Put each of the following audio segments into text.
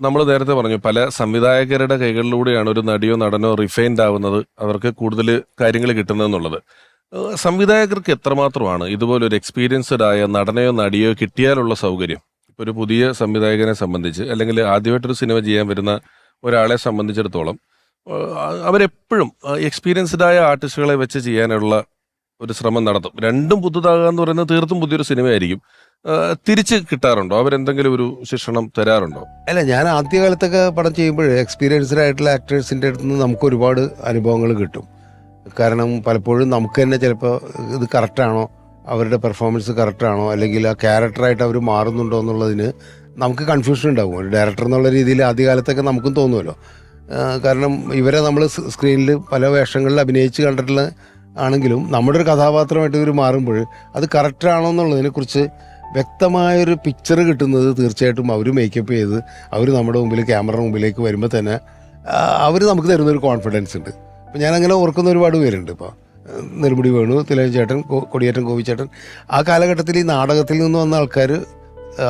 നമ്മൾ നേരത്തെ പറഞ്ഞു പല സംവിധായകരുടെ കൈകളിലൂടെയാണ് ഒരു നടിയോ നടനോ റിഫൈൻഡ് ആവുന്നത് അവർക്ക് കൂടുതൽ കാര്യങ്ങൾ കിട്ടുന്നതെന്നുള്ളത്. സംവിധായകർക്ക് എത്രമാത്രമാണ് ഇതുപോലെ ഒരു എക്സ്പീരിയൻസ്ഡ് ആയ നടനെയോ നടിയോ കിട്ടിയാലുള്ള സൗകര്യം? ഇപ്പൊ ഒരു പുതിയ സംവിധായകനെ സംബന്ധിച്ച് അല്ലെങ്കിൽ ആദ്യമായിട്ടൊരു സിനിമ ചെയ്യാൻ വരുന്ന ഒരാളെ സംബന്ധിച്ചിടത്തോളം അവരെപ്പോഴും എക്സ്പീരിയൻസ്ഡ് ആയ ആർട്ടിസ്റ്റുകളെ വെച്ച് ചെയ്യാനുള്ള ഒരു ശ്രമം നടത്തും. രണ്ടും പുതുതാകുക എന്ന് പറയുന്നത് തീർത്തും പുതിയൊരു സിനിമയായിരിക്കും. തിരിച്ച് കിട്ടാറുണ്ടോ? അവരെന്തെങ്കിലും ഒരു ശിക്ഷണം തരാറുണ്ടോ? അല്ല ഞാൻ ആദ്യകാലത്തൊക്കെ പടം ചെയ്യുമ്പോൾ എക്സ്പീരിയൻസ്ഡ് ആയിട്ടുള്ള ആക്ടേഴ്സിന്റെ അടുത്ത് നിന്ന് നമുക്ക് ഒരുപാട് അനുഭവങ്ങൾ കിട്ടും. കാരണം പലപ്പോഴും നമുക്ക് തന്നെ ചിലപ്പോൾ ഇത് കറക്റ്റാണോ അവരുടെ പെർഫോമൻസ് കറക്റ്റാണോ അല്ലെങ്കിൽ ആ ക്യാരക്ടറായിട്ട് അവർ മാറുന്നുണ്ടോ എന്നുള്ളതിന് നമുക്ക് കൺഫ്യൂഷൻ ഉണ്ടാകും ഒരു ഡയറക്ടർ എന്നുള്ള രീതിയിൽ ആദ്യകാലത്തൊക്കെ നമുക്കും തോന്നുമല്ലോ കാരണം ഇവരെ നമ്മൾ സ്ക്രീനിൽ പല വേഷങ്ങളിൽ അഭിനയിച്ച് കണ്ടിട്ടുള്ള ആണെങ്കിലും നമ്മുടെ ഒരു കഥാപാത്രമായിട്ട് ഇവർ മാറുമ്പോൾ അത് കറക്റ്റാണോ എന്നുള്ളതിനെക്കുറിച്ച് വ്യക്തമായൊരു പിക്ചർ കിട്ടുന്നത് തീർച്ചയായിട്ടും അവർ മേക്കപ്പ് ചെയ്ത് അവർ നമ്മുടെ മുമ്പിൽ ക്യാമറ മുമ്പിലേക്ക് വരുമ്പോൾ തന്നെ അവർ നമുക്ക് തരുന്നൊരു കോൺഫിഡൻസ് ഉണ്ട്. അപ്പം ഞാനങ്ങനെ ഓർക്കുന്ന ഒരുപാട് പേരുണ്ട് ഇപ്പോൾ നെടുമുടി വേണു തിലകൻ ചേട്ടൻ കൊ- കൊടിയേറ്റൻ ഗോപിച്ചേട്ടൻ ആ കാലഘട്ടത്തിൽ ഈ നാടകത്തിൽ നിന്ന് വന്ന ആൾക്കാർ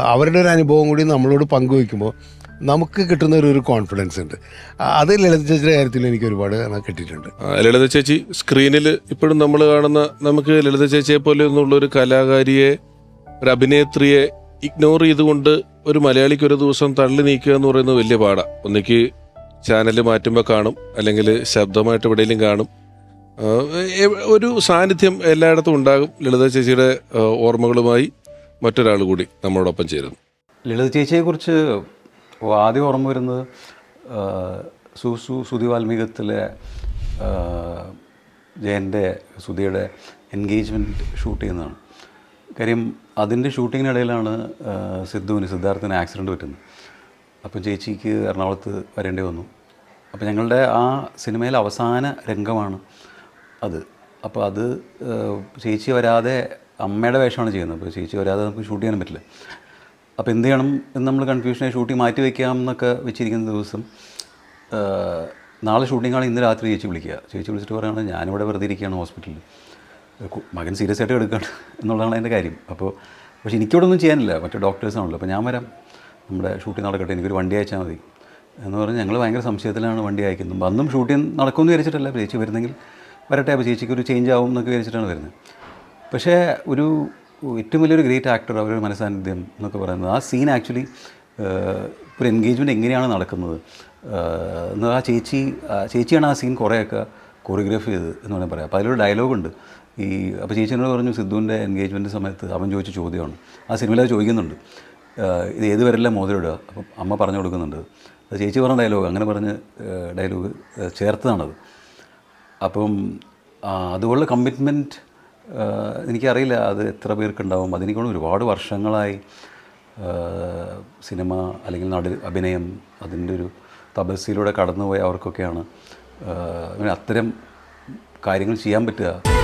അവരുടെ ഒരു അനുഭവം കൂടി നമ്മളോട് പങ്കുവയ്ക്കുമ്പോൾ നമുക്ക് കിട്ടുന്ന ഒരു ഒരു കോൺഫിഡൻസ് ഉണ്ട് അത് ലളിത ചേച്ചിയുടെ കാര്യത്തിൽ എനിക്ക് ഒരുപാട് കിട്ടിയിട്ടുണ്ട്. ലളിത ചേച്ചി സ്ക്രീനിൽ ഇപ്പോഴും നമ്മൾ കാണുന്ന നമുക്ക് ലളിത ചേച്ചിയെ പോലെ ഒന്നുള്ള ഒരു കലാകാരിയെ ഒരു അഭിനേത്രിയെ ഇഗ്നോർ ചെയ്തുകൊണ്ട് ഒരു മലയാളിക്ക് ഒരു ദിവസം തള്ളി നീക്കുക എന്ന് പറയുന്നത് വലിയ പാടാണ് ഒന്നിക്ക് ചാനൽ മാറ്റുമ്പോൾ കാണും അല്ലെങ്കിൽ ശബ്ദമായിട്ട് എവിടെയെങ്കിലും കാണും. ഒരു സാന്നിധ്യം എല്ലായിടത്തും ഉണ്ടാകും ലളിത ചേച്ചിയുടെ ഓർമ്മകളുമായി മറ്റൊരാൾ കൂടി നമ്മളോടൊപ്പം ചേരുന്നു. ലളിത ചേച്ചിയെക്കുറിച്ച് ആദ്യം ഓർമ്മ വരുന്നത് സുസു സുതി വാൽമീകത്തിലെ ജയന്റെ സുധിയുടെ എൻഗേജ്മെന്റ് ഷൂട്ട് ചെയ്യുന്നതാണ്. കാര്യം അതിന്റെ ഷൂട്ടിങ്ങിനിടയിലാണ് സിദ്ധുവിന് സിദ്ധാർത്ഥിന് ആക്സിഡന്റ് പറ്റുന്നത്. അപ്പം ചേച്ചിക്ക് എറണാകുളത്ത് വരേണ്ടി വന്നു. അപ്പോൾ ഞങ്ങളുടെ ആ സിനിമയിലെ അവസാന രംഗമാണ് അത്. അപ്പോൾ അത് ചേച്ചി വരാതെ അമ്മയുടെ വേഷമാണ് ചെയ്യുന്നത്. അപ്പോൾ ചേച്ചി വരാതെ നമുക്ക് ഷൂട്ട് ചെയ്യാൻ പറ്റില്ല. അപ്പോൾ എന്ത് ചെയ്യണം എന്ന് നമ്മൾ കൺഫ്യൂഷനായി ഷൂട്ടിംഗ് മാറ്റി വയ്ക്കാം എന്നൊക്കെ വെച്ചിരിക്കുന്ന ദിവസം നാളെ ഷൂട്ടിംഗാണ് ഇന്ന് രാത്രി ചേച്ചി വിളിക്കുക. ചേച്ചി വിളിച്ചിട്ട് പറയുകയാണ് ഞാനിവിടെ വെറുതെ ഇരിക്കുകയാണ് ഹോസ്പിറ്റലിൽ. മകൻ സീരിയസ് ആയിട്ട് എടുക്കുകയാണ് എന്നുള്ളതാണ് എന്റെ കാര്യം. അപ്പോൾ പക്ഷേ എനിക്കിവിടെ ഒന്നും ചെയ്യാനില്ല. മറ്റേ ഡോക്ടേഴ്സാണല്ലോ അപ്പോൾ ഞാൻ വരാം. നമ്മുടെ ഷൂട്ടിംഗ് നടക്കട്ടെ. എനിക്കൊരു വണ്ടി അയച്ചാൽ മതി. എന്ന് പറഞ്ഞാൽ ഞങ്ങൾ ഭയങ്കര സംശയത്തിലാണ് വണ്ടി അയക്കുന്നത്. അന്നും ഷൂട്ടിംഗ് നടക്കുമെന്ന് വിചാരിച്ചിട്ടല്ല. ചേച്ചി വരുന്നെങ്കിൽ വരട്ടെ. അപ്പോൾ ചേച്ചിക്ക് ഒരു ചേഞ്ച് ആവും എന്നൊക്കെ വിചാരിച്ചിട്ടാണ് വരുന്നത്. പക്ഷേ ഒരു ഏറ്റവും വലിയൊരു ഗ്രേറ്റ് ആക്ടർ അവരുടെ മനസ്സാന്നിധ്യം എന്നൊക്കെ പറയുന്നത്. ആ സീൻ ആക്ച്വലി ഒരു എൻഗേജ്മെന്റ് എങ്ങനെയാണ് നടക്കുന്നത്? എന്നാൽ എന്ന് ആ ചേച്ചി ചേച്ചിയാണ് ആ സീൻ കുറേയൊക്കെ കൊറിയോഗ്രാഫി ചെയ്ത് എന്ന് വേണമെങ്കിൽ പറയാം. അപ്പോൾ അതിലൊരു ഡയലോഗുണ്ട് ഈ അപ്പോൾ ചേച്ചിനോട് പറഞ്ഞു സിദ്ധുവിന്റെ എൻഗേജ്മെന്റ് സമയത്ത് അവൻ ചോദിച്ച ചോദ്യമാണ്. ആ സിനിമയിൽ അത് ചോദിക്കുന്നുണ്ട്. ഇത് ഏത് വരെല്ലാം മോതിരിടുക അപ്പം അമ്മ പറഞ്ഞു കൊടുക്കുന്നുണ്ട്. അത് ചേച്ചി പറഞ്ഞ ഡയലോഗ് അങ്ങനെ പറഞ്ഞ് ഡയലോഗ് ചേർത്തതാണത്. അപ്പം അതുപോലുള്ള കമ്മിറ്റ്മെന്റ് എനിക്കറിയില്ല അത് എത്ര പേർക്കുണ്ടാവും. അതിനെക്കൊണ്ട് ഒരുപാട് വർഷങ്ങളായി സിനിമ അല്ലെങ്കിൽ നട അഭിനയം അതിന്റെ ഒരു തപസ്സിലൂടെ കടന്നുപോയ അവർക്കൊക്കെയാണ് അങ്ങനെ അത്തരം കാര്യങ്ങൾ ചെയ്യാൻ പറ്റുക.